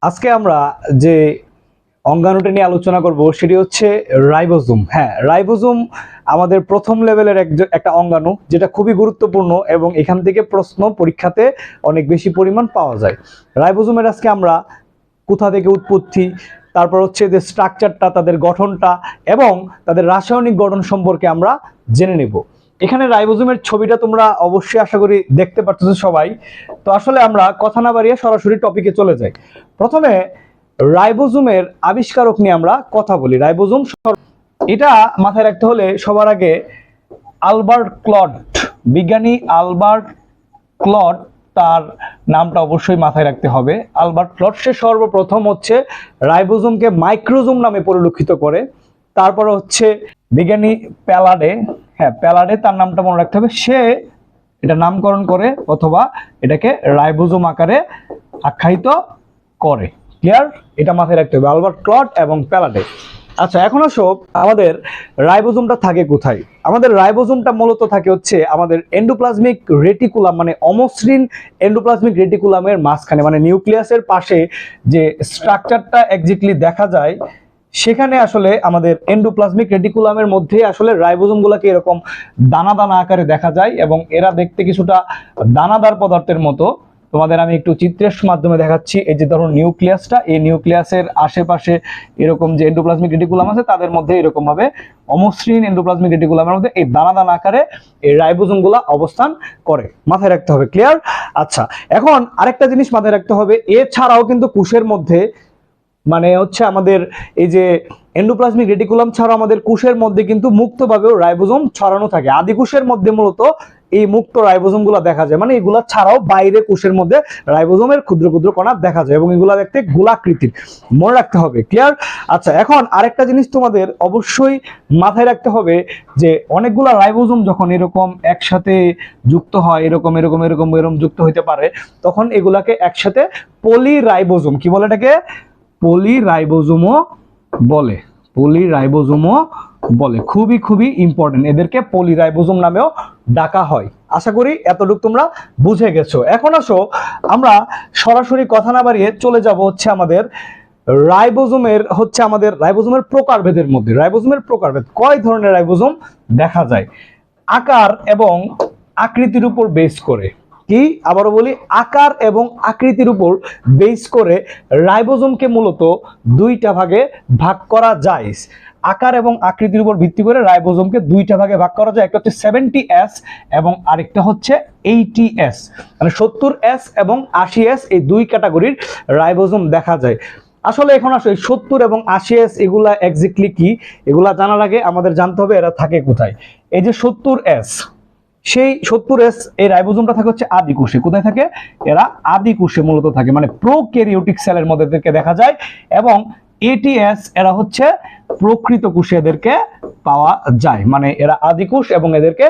আজকে আমরা যে অঙ্গাণুটা নিয়ে আলোচনা করব, সেটি হচ্ছে রাইবোজোম। হ্যাঁ রাইবোজোম আমাদের প্রথম লেভেলের এক- একটা অঙ্গাণু, যেটা খুবই গুরুত্বপূর্ণ এবং এখান থেকে প্রশ্ন পরীক্ষাতে অনেক বেশি পরিমাণ পাওয়া যায়। রাইবোজোমের আজকে আমরা কোথা থেকে উৎপত্তি, তারপর হচ্ছে যে স্ট্রাকচারটা তাদের গঠনটা এবং তাদের রাসায়নিক গঠন সম্পর্কে আমরা জেনে নেব। এখানে রাইবোজুমের ছবিটা তোমরা অবশ্যই আশা করি দেখতে পারতেছো সবাই। তো আসলে আমরা কথা না বাড়িয়ে সরাসরি টপিকে চলে যাই। প্রথমে রাইবোজুমের আবিষ্কারক নিয়ে আমরা কথা বলি। রাইবোজুম এটা মাথায় রাখতে হলে সবার আগে আলবার্ট ক্লড। বিজ্ঞানী আলবার্ট ক্লড তার নামটা অবশ্যই মাথায় রাখতে হবে। আলবার্ট ক্লড সে সর্বপ্রথম হচ্ছে রাইবোজুমকে মাইক্রোজোম নামে পরিলক্ষিত করে। তারপর হচ্ছে বিজ্ঞানী প্যালাডে হ্যাঁ প্যালাডে তার নামটা মনে রাখতে হবে। সে এটা নামকরণ করে অথবা এটাকে রাইবোজোম আকারে আখ্যায়িত করে। ক্লিয়ার এটা মাথায় রাখতে হবে, আলবার্ট ক্লট এবং প্যালাডে। আচ্ছা এখন আসো, আমাদের রাইবোজোমটা থাকে কোথায়? আমাদের রাইবোজোমটা মূলত থাকে হচ্ছে আমাদের এন্ডোপ্লাজমিক রেটিকুলাম মানে অমসৃণ এন্ডোপ্লাজমিক রেটিকুলামের মাঝখানে মানে নিউক্লিয়াসের পাশে যে স্ট্রাকচারটা এক্স্যাক্টলি দেখা যায় সেখানে আসলে আমাদের এন্ডোপ্লাজমিক রেটিকুলামের মধ্যে আসলে রাইবোজোমগুলোকে এরকম দানা দানা আকারে দেখা যায় এবং এরা দেখতে কিছুটা দানাদার পদার্থের মতো। তোমাদের আমি একটু চিত্রের মাধ্যমে দেখাচ্ছি। এই যে ধরুন নিউক্লিয়াসটা, এই নিউক্লিয়াসের আশেপাশে এরকম যে এন্ডোপ্লাজমিক রেটিকুলাম আছে, তাদের মধ্যে এরকম ভাবে অমসৃণ এন্ডোপ্লাজমিক রেটিকুলামের মধ্যে এই দানা দানা আকারে এই রাইবোজোমগুলো অবস্থান করে। মাথায় রাখতে হবে ক্লিয়ার আচ্ছা এখন আরেকটা জিনিস মাথায় রাখতে হবে। এছাড়াও কিন্তু কোষের মধ্যে মানে হচ্ছে আমাদের এই যে এন্ডোপ্লাজমিক রেটিকুলাম ছাড়া আমাদের কোষের মধ্যে কিন্তু মুক্তভাবেও রাইবোজোম ছড়ানো থাকে। আদি কোষের মধ্যে মূলত এই মুক্ত রাইবোজোমগুলা দেখা যায়। মানে এগুলা ছাড়াও বাইরে কোষের মধ্যে রাইবোজোমের ক্ষুদ্র ক্ষুদ্র কণা দেখা যায় এবং এগুলা দেখতে গোলাকৃতির। মনে রাখতে হবে ক্লিয়ার আচ্ছা এখন আরেকটা জিনিস তোমাদের অবশ্যই মাথায় রাখতে হবে যে অনেকগুলা রাইবোজোম যখন এরকম একসাথে যুক্ত হয়, এরকম এরকম এরকম এরকম যুক্ত হইতে পারে, তখন এগুলাকে একসাথে পলি পলিরাইবোজোম কি বলে এটাকে? পলিরাইবোজোমও বলে পলিরাইবোজোমও বলে। খুবই খুবই ইম্পর্টেন্ট এদেরকে পলিরাইবোজোম নামেও ডাকা হয়। আশা করি এতটুকু তোমরা বুঝে গেছো। এখন আসো, আমরা সরাসরি কথা না বাড়িয়ে চলে যাব হচ্ছে আমাদের রাইবোজোমের, হচ্ছে আমাদের রাইবোজোমের প্রকারভেদের মধ্যে। রাইবোজোমের প্রকারভেদ, কয় ধরনের রাইবোজোম দেখা যায়? আকার এবং আকৃতির উপর বেস করে। কি? আবারও বলি, আকার এবং আকৃতির উপর বেস করে রাইবোজোমকে মূলত দুইটা ভাগে ভাগ করা যায়। আকার এবং আকৃতির উপর ভিত্তি করে রাইবোজোমকে দুইটা ভাগে ভাগ করা যায়। একটা হচ্ছে সেভেন্টি এস এবং আরেকটা হচ্ছে এইটি এস মানে সত্তর এস এবং আশি এস এই দুই ক্যাটাগরির রাইবোজোম দেখা যায়। আসলে এখন আসলে সত্তর এবং আশি এস এগুলা এক্স্যাক্টলি কি? এগুলা জানার আগে আমাদের জানতে হবে এরা থাকে কোথায়। এই যে সত্তর এস সেই সত্তর এস এই রাইবোজোমটা থাকে হচ্ছে আদি কোষে। কোথায় থাকে? এরা আদি কোষে মূলত থাকে মানে প্রোক্যারিওটিক সেলের মধ্যে এদেরকে দেখা যায় এবং এটিএস এরা হচ্ছে প্রকৃত কোষে এদেরকে পাওয়া যায়। মানে এরা আদি কোষ এবং এদেরকে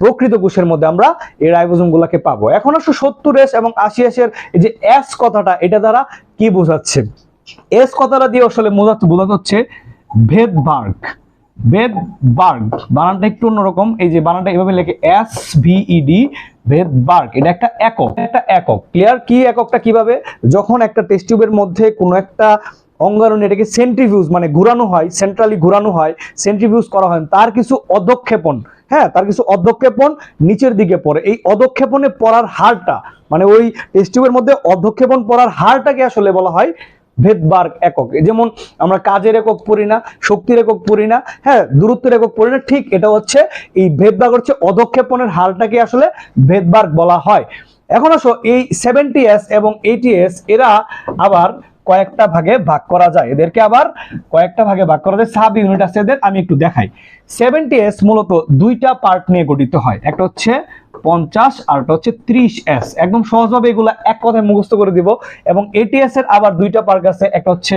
প্রকৃত কোষের মধ্যে আমরা এই রাইবোজোম গুলাকে পাবো। এখন আসো সত্তর এস এবং আশি এস এর এই যে এস কথাটা, এটা দ্বারা কি বোঝাচ্ছে? এস কথাটা দিয়ে আসলে বোঝাচ্ছে বোঝাতে হচ্ছে ভেদবার্গ ভেদবার্গ বানানটা একটু অন্যরকম। এই যে বানানটা এভাবে লেখে এস ভিইডি ভেদবার্গ এটা একটা একক একটা একক। ক্লিয়ার কি এককটা কীভাবে? যখন একটা টেস্ট টিউবের মধ্যে কোনো একটা অঙ্গাণু এটাকে সেন্ট্রিফিউজ মানে ঘোরানো হয় সেন্ট্রালি ঘোরানো হয় সেন্ট্রিফিউজ করা হয়, তার কিছু অধক্ষেপণ হ্যাঁ তার কিছু অধক্ষেপণ নিচের দিকে পড়ে। এই অধক্ষেপণে পড়ার হারটা মানে ওই টেস্ট টিউবের মধ্যে অধক্ষেপণ পড়ার হারটাকে আসলে বলা হয় ভেদবার্গ একক। যেমন আমরা কাজের একক পড়ি না, শক্তির একক পড়ি না হ্যাঁ দূরত্বের একক পড়ি না, ঠিক এটা হচ্ছে এই ভেদবার্গ হচ্ছে অধক্ষেপণের হারটাকে আসলে ভেদবার্গ বলা হয়। এখন আসো, এই সেভেন্টি এস এবং এইটি এস এরা আবার কয়েকটা ভাগে ভাগ করা যায়। এদেরকে আবার কয়েকটা ভাগে ভাগ করা যায়। সাব ইউনিট আছে এদের, আমি একটু দেখাই। সেভেন্টি এস মূলত দুইটা পার্ট নিয়ে গঠিত হয়। একটা হচ্ছে পঞ্চাশ আর একটা হচ্ছে ত্রিশ এস একদম সহজভাবে এগুলো এক কথায় মুখস্থ করে দিব। এবং এটিএস এর আবার দুইটা পার্ট আছে, একটা হচ্ছে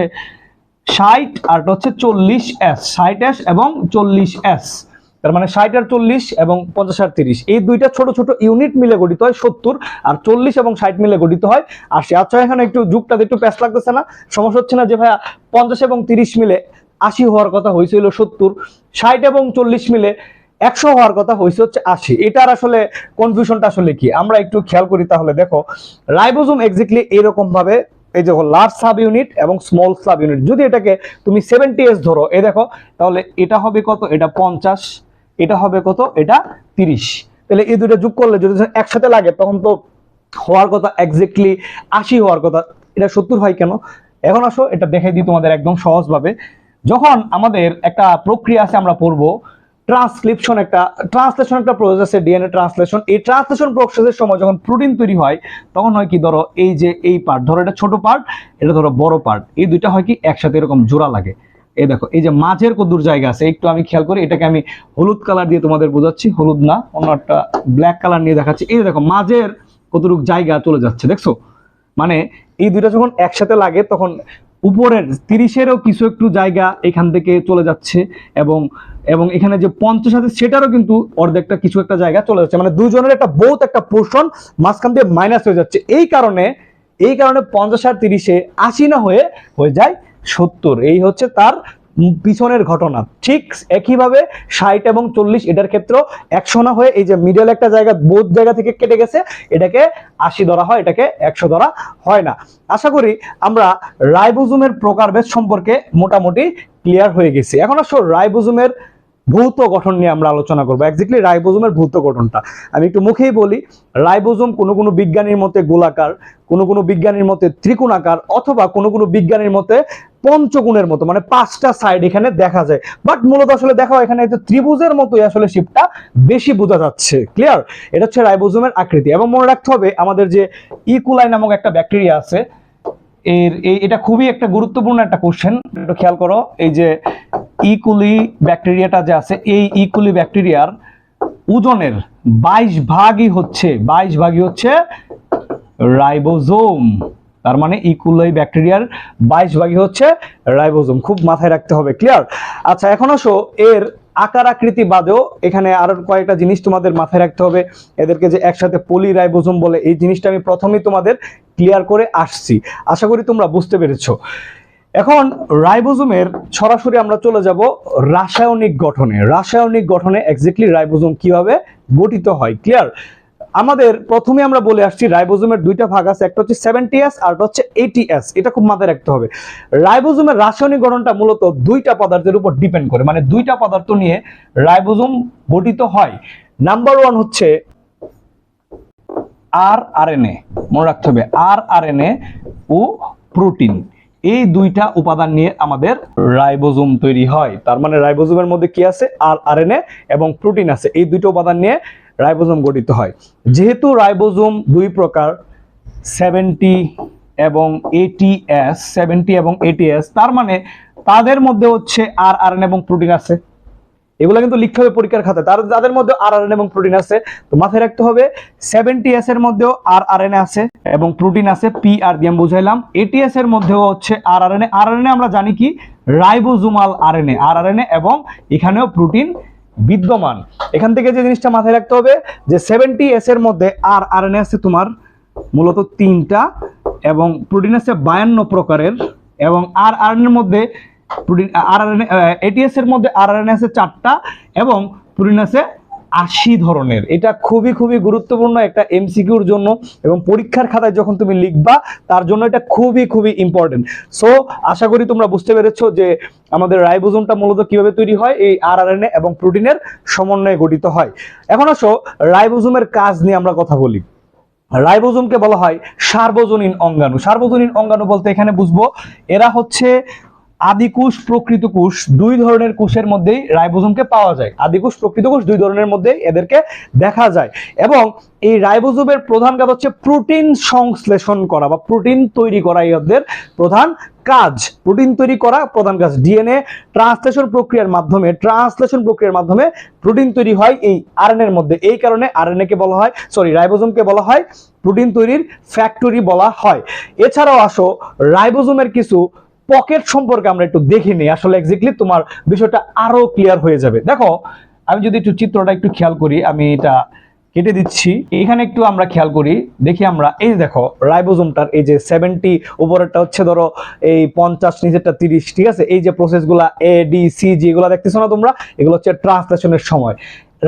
ষাট আর একটা হচ্ছে চল্লিশ এস ষাট এস এবং চল্লিশ এস তার মানে ষাট আর চল্লিশ এবং পঞ্চাশ আর তিরিশ। এই দুইটা ছোট ছোট ইউনিট মিলে গঠিত হয় সত্তর আর চল্লিশ এবং ষাট মিলে গঠিত হয়। আর সে আচ্ছা এখানে একটু যুগটাতে একটু প্যাস লাগতেছে না। সমস্যা হচ্ছে না যে ভাইয়া পঞ্চাশ এবং তিরিশ মিলে আশি হওয়ার কথা হয়েছিল সত্তর, ষাট এবং চল্লিশ মিলে একশো হওয়ার কথা হয়েছে হচ্ছে আশি। এটার আসলে কনফিউশনটা আসলে কি? আমরা একটু খেয়াল করি তাহলে। দেখো, রাইবোজোম এক্স্যাক্টলি এরকম ভাবে এই যে লার্জ সাব ইউনিট এবং স্মল সাব ইউনিট যদি এটাকে তুমি সেভেন্টি এস ধরো এ দেখো, তাহলে এটা হবে কত? এটা পঞ্চাশ, এটা হবে কত? এটা তিরিশ। তাহলে এই দুটো যোগ করলে যদি একসাথে লাগে, তখন তো হওয়ার কথা এক্স্যাক্টলি আশি হওয়ার কথা। এটা সত্তর হয় কেন? এখন আসো, এটা দেখে দিই তোমাদের একদম সহজভাবে। যখন আমাদের একটা প্রক্রিয়া আছে আমরা পড়ব ট্রান্সক্রিপশন একটা ট্রান্সলেশন একটা প্রসেস আছে ডিএনএ ট্রান্সলেশন এই ট্রান্সলেশন প্রসেসের সময় যখন প্রোটিন তৈরি হয়, তখন হয় কি ধরো, এই যে এই পার্ট ধরো এটা ছোট পার্ট এটা ধরো বড় পার্ট এই দুইটা হয় কি একসাথে এরকম জোড়া লাগে। এই দেখো, এই যে মাঝের কদ্দুর জায়গা আছে, একটু আমি খেয়াল করি, এটাকে আমি হলুদ কালার দিয়ে তোমাদের বোঝাচ্ছি, হলুদ না, অন্য একটা ব্ল্যাক কালার নিয়ে দেখাচ্ছি। এই দেখো, মাঝের কতটুক জায়গা চলে যাচ্ছে, দেখছ? মানে এই দুইটা যখন একসাথে লাগে, তখন উপরের তিরিশেরও কিছু একটু জায়গা এখান থেকে চলে যাচ্ছে এবং এবং এখানে যে পঞ্চাশ আছে, সেটারও কিন্তু অর্ধেকটা কিছু একটা জায়গা চলে যাচ্ছে। মানে দুজনের একটা বহুত একটা পোর্শন মাঝখান দিয়ে মাইনাস হয়ে যাচ্ছে। এই কারণে এই কারণে পঞ্চাশ আর তিরিশে আশি না হয়ে হয়ে যায় সত্তর। এই হচ্ছে তার পিছনের ঘটনা। ঠিক একইভাবে ষাট এবং চল্লিশ, এটার ক্ষেত্রেও একশো না হয়ে এই যে মিডল একটা জায়গা বোধ জায়গা থেকে কেটে গেছে, এটাকে আশি ধরা হয়, এটাকে একশো ধরা হয় না। আশা করি আমরা রাইবোজুমের প্রকারভেদ সম্পর্কে মোটামুটি ক্লিয়ার হয়ে গেছি। এখন আসো রাইবোজুমের ভৌত গঠন নিয়ে আমরা আলোচনা করব। একজাক্টলি রাইবোজোমের ভৌত গঠনটা। আমি একটু মুখেই বলি, রাইবোজোম কোনো কোনো বিজ্ঞানীর মতে গোলাকার, কোনো কোনো বিজ্ঞানীর মতে ত্রিকোণাকার, অথবা কোনো কোনো বিজ্ঞানীর মতে পঞ্চগুণের মতো মানে পাঁচটা সাইড এখানে দেখা যায়। বাট মূলত আসলে দেখো এখানে এই যে ত্রিভুজের মতোই আসলে শিপটা বেশি বোঝা যাচ্ছে। ক্লিয়ার এটা হচ্ছে রাইবোজোমের আকৃতি। এবং মনে রাখতে হবে, আমাদের যে ইকুলাই নামক একটা ব্যাকটেরিয়া আছে, এর এটা খুবই একটা গুরুত্বপূর্ণ একটা কোশ্চেন একটু খেয়াল করো, এই যে ইকুলি ব্যাকটেরিয়াটা যে আছে, এই ইকুলি ব্যাকটেরিয়ার ওজনের বাইশ ভাগই হচ্ছে, বাইশ ভাগই হচ্ছে রাইবোজোম। তার মানে ইকুলাই ব্যাকটেরিয়ার বাইশ ভাগই হচ্ছে রাইবোজোম। খুব মাথায় রাখতে হবে ক্লিয়ার আচ্ছা এখন আসো, এর আকার আকৃতি বাদেও এখানে আরও কয়েকটা জিনিস তোমাদের মাথায় রাখতে হবে। এদেরকে যে একসাথে পলি রাইবোজোম বলে, এই জিনিসটা আমি প্রথমেই তোমাদের ক্লিয়ার করে আসছি। আশা করি তোমরা বুঝতে পেরেছ। এখন রাইবোজোমের সরাসরি আমরা চলে যাব রাসায়নিক গঠনে। রাসায়নিক গঠনে এক্স্যাক্টলি রাইবোজোম কীভাবে গঠিত হয় ক্লিয়ার আমাদের প্রথমে আমরা বলে আসছি রাইবোজোমের দুইটা ভাগ আছে, একটা হচ্ছে সেভেন্টি এস আর হচ্ছে এইটি এস এটা খুব মাথায় রাখতে হবে। রাইবোজোমের রাসায়নিক গঠনটা মূলত দুইটা পদার্থের উপর ডিপেন্ড করে মানে দুইটা পদার্থ নিয়ে রাইবোজোম গঠিত হয়। নাম্বার ওয়ান হচ্ছে আর আরএনএ মনে রাখতে হবে আর আরএনএ ও প্রোটিন এই দুইটা উপাদান নিয়ে আমাদের রাইবোজোম তৈরি হয়। তার মানে রাইবোজোমের মধ্যে কি আছে? আর আর এবং প্রোটিন আছে। এই দুইটা উপাদান নিয়ে রাইবোজোম গঠিত হয়। যেহেতু রাইবোজোম দুই প্রকার, সেভেন্টি এবং এটিএস, সেভেন্টি এবং এটিএস, তার মানে তাদের মধ্যে হচ্ছে আর আর এবং প্রোটিন আছে। এগুলো কিন্তু লিখতে হবে পরীক্ষার খাতায় তার যাদের মধ্যে আর আর এবং প্রোটিন আছে। তো মাথায় রাখতে হবে সেভেন্টি এস এর মধ্যেও আর আর এন আছে এবং প্রোটিন আছে পি আর দিয়ে বুঝাইলাম। এটিএস এর মধ্যেও হচ্ছে আর আর আর আমরা জানি কি? রাইবোজুমাল আর N A R R N A এবং এখানেও প্রোটিন বিদ্যমান। এখান থেকে যে জিনিসটা মাথায় রাখতে হবে, যে সেভেন্টি এস এর মধ্যে আর আর এন এ আছে তোমার মূলত তিনটা এবং প্রোটিন আছে বায়ান্ন প্রকারের এবং আর আর এন এর মধ্যে প্রোটিন আর আর এটিএস এর মধ্যে আর আর আছে চারটা এবং প্রোটিন আছে আশি ধরনের। এটা খুবই খুবই গুরুত্বপূর্ণ একটা এমসিকিউর জন্য এবং পরীক্ষার খাতায় যখন তুমি লিখবা, তার জন্য এটা খুবই খুবই ইম্পর্টেন্ট সো আশা করি তোমরা বুঝতে পেরেছ যে আমাদের রাইবোজোমটা মূলত কীভাবে তৈরি হয়, এই আর আর এবং প্রোটিনের সমন্বয়ে গঠিত হয়। এখন আসো, রাইবোজোমের কাজ নিয়ে আমরা কথা বলি। রাইবোজোমকে বলা হয় সার্বজনীন অঙ্গাণু। সার্বজনীন অঙ্গাণু বলতে এখানে বুঝব, এরা হচ্ছে আদিকুশ প্রকৃত কোষ দুই ধরনের কোষের মধ্যেই রাইবোজোমকে পাওয়া যায়। আদিকুশ প্রকৃত কোষ দুই ধরনের মধ্যেই এদেরকে দেখা যায়। এবং এই রাইবোজোমের প্রধান কাজ হচ্ছে প্রোটিন সংশ্লেষণ করা বা প্রোটিন তৈরি করা এদের প্রধান কাজ। প্রোটিন তৈরি করা প্রধান কাজ। ডিএনএ ট্রান্সলেশন প্রক্রিয়ার মাধ্যমে, ট্রান্সলেশন প্রক্রিয়ার মাধ্যমে প্রোটিন তৈরি হয় এই আরএনএ এর মধ্যে। এই কারণে আরএনএ কে বলা হয়, সরি, রাইবোজোমকে বলা হয় প্রোটিন তৈরির ফ্যাক্টরি বলা হয়। এছাড়াও আসো, রাইবোজোমের কিছু পকেট সম্পর্কে আমরা একটু দেখে নিই। আসলে এক্স্যাক্টলি তোমার বিষয়টা আরও ক্লিয়ার হয়ে যাবে। দেখো, আমি যদি একটু চিত্রটা একটু খেয়াল করি, আমি এটা কেটে দিচ্ছি। এখানে একটু আমরা খেয়াল করি, দেখি আমরা, এই দেখো, রাইবোজোমটার এই যে সেভেন্টি উপরেরটা হচ্ছে ধরো এই পঞ্চাশ, নিচেরটা তিরিশ, ঠিক আছে? এই যে প্রসেসগুলা এ ডি সি জি এগুলো দেখতেছো না তোমরা? এগুলো হচ্ছে ট্রান্সলেশনের সময়।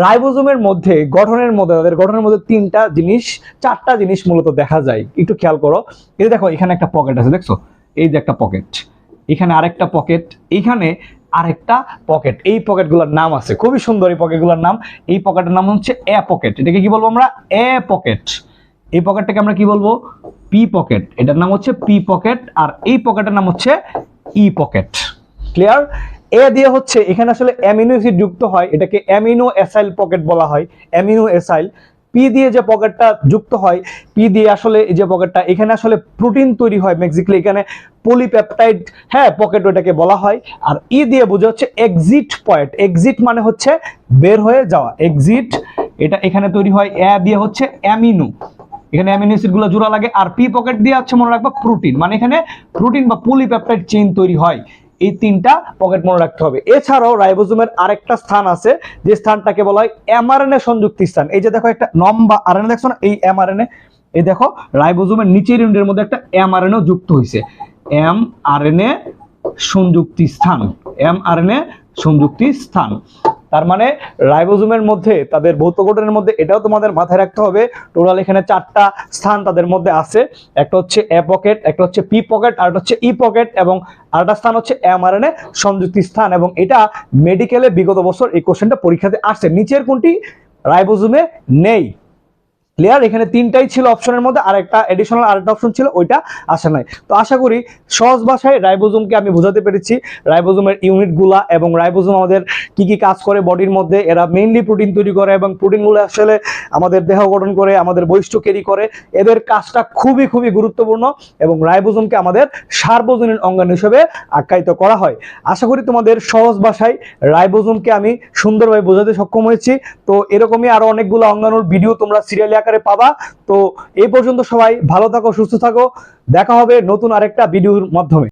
রাইবোজোমের মধ্যে গঠনের মধ্যে, তাদের গঠনের মধ্যে তিনটা জিনিস, চারটা জিনিস মূলত দেখা যায়। একটু খেয়াল করো। এই দেখো, এখানে একটা পকেট আছে, দেখছ? এই যে একটা পকেট এখানে আরেকটা পকেট এখানে আরেকটা পকেট এই পকেটগুলোর নাম আছে, খুবই সুন্দর এই পকেটগুলোর নাম। এই পকেটের নাম হচ্ছে এ পকেট এটাকে কি বলব আমরা? এ পকেট এই পকেটটাকে আমরা কি বলব? পি পকেট এটার নাম হচ্ছে পি পকেট আর এই পকেটের নাম হচ্ছে ই পকেট ক্লিয়ার এ দিয়ে হচ্ছে, এখানে আসলে অ্যামিনো অ্যাসিড যুক্ত হয়, এটাকে অ্যামিনো অ্যাসাইল পকেট বলা হয় অ্যামিনো অ্যাসাইল পি দিয়ে যে পকেটটা যুক্ত হয় পি দিয়ে আসলে যে পকেটটা এখানে আসলে প্রোটিন তৈরি হয় মেক্সিক্যালি এখানে পলিপেপটাইড হ্যাঁ পকেট ওটাকে বলা হয়। আর ই দিয়ে বোঝা হচ্ছে এক্সিট পয়েন্ট এক্সিট মানে হচ্ছে বের হয়ে যাওয়া। এক্সিট এটা এখানে তৈরি হয় এ দিয়ে হচ্ছে অ্যামিনো এখানে অ্যামিনো অ্যাসিডগুলো জোড়া লাগে। আর পি পকেট দিয়ে হচ্ছে মনে রাখবা প্রোটিন মানে এখানে প্রোটিন বা পলিপেপটাইড চেইন তৈরি হয়। এই তিনটা পকেট মনে রাখতে হবে। এছাড়াও রাইবোজোমের আরেকটা স্থান আছে, যে স্থানটাকে বলা হয় এমআরএনএ সংযুক্তি স্থান। এই যে দেখো একটা লম্বা আরএনএ দেখছ না? এই এমআরএনএ এই দেখো রাইবোজোমের নিচের ইউনিটের মধ্যে একটা এমআরএনএ যুক্ত হয়েছে। এম এ সংযুক্তি স্থান এম এ সংযুক্তি স্থান। তার মানে রাইবোজুমের মধ্যে তাদের ভৌত গঠনের মধ্যে এটাও তোমাদের মাথায় রাখতে হবে। টোটাল এখানে চারটা স্থান তাদের মধ্যে আছে। একটা হচ্ছে এ পকেট একটা হচ্ছে পি পকেট আর হচ্ছে ই পকেট এবং আরেকটা স্থান হচ্ছে এমআরএনএ সংযুক্তি স্থান এবং এটা মেডিকেলে বিগত বছর এই কোশ্চেনটা পরীক্ষাতে আসছে নিচের কোনটি? রাইবোজুমে নেই। ক্লিয়ার এখানে তিনটাই ছিল অপশনের মধ্যে আর একটা এডিশনাল আরেকটা অপশন ছিল, ওইটা আসে নাই। তো আশা করি সহজ ভাষায় রাইবোজোমকে আমি বোঝাতে পেরেছি। রাইবোজোমের ইউনিটগুলা এবং রাইবোজোম আমাদের কি কি কাজ করে বডির মধ্যে, এরা মেইনলি প্রোটিন তৈরি করে এবং প্রোটিনগুলো আসলে আমাদের দেহ গঠন করে, আমাদের বৈশিষ্ট্য ক্যারি করে। এদের কাজটা খুবই খুবই গুরুত্বপূর্ণ এবং রাইবোজোমকে আমাদের সার্বজনীন অঙ্গাণু হিসেবে আখ্যায়িত করা হয়। আশা করি তোমাদের সহজ ভাষায় রাইবোজোমকে আমি সুন্দরভাবে বোঝাতে সক্ষম হয়েছি। তো এরকমই আরও অনেকগুলো অঙ্গাণুর ভিডিও তোমরা সিরিয়ালি আকারে পাবা। তো এই পর্যন্ত সবাই ভালো থাকো, সুস্থ থাকো। দেখা হবে নতুন আরেকটা ভিডিওর মাধ্যমে।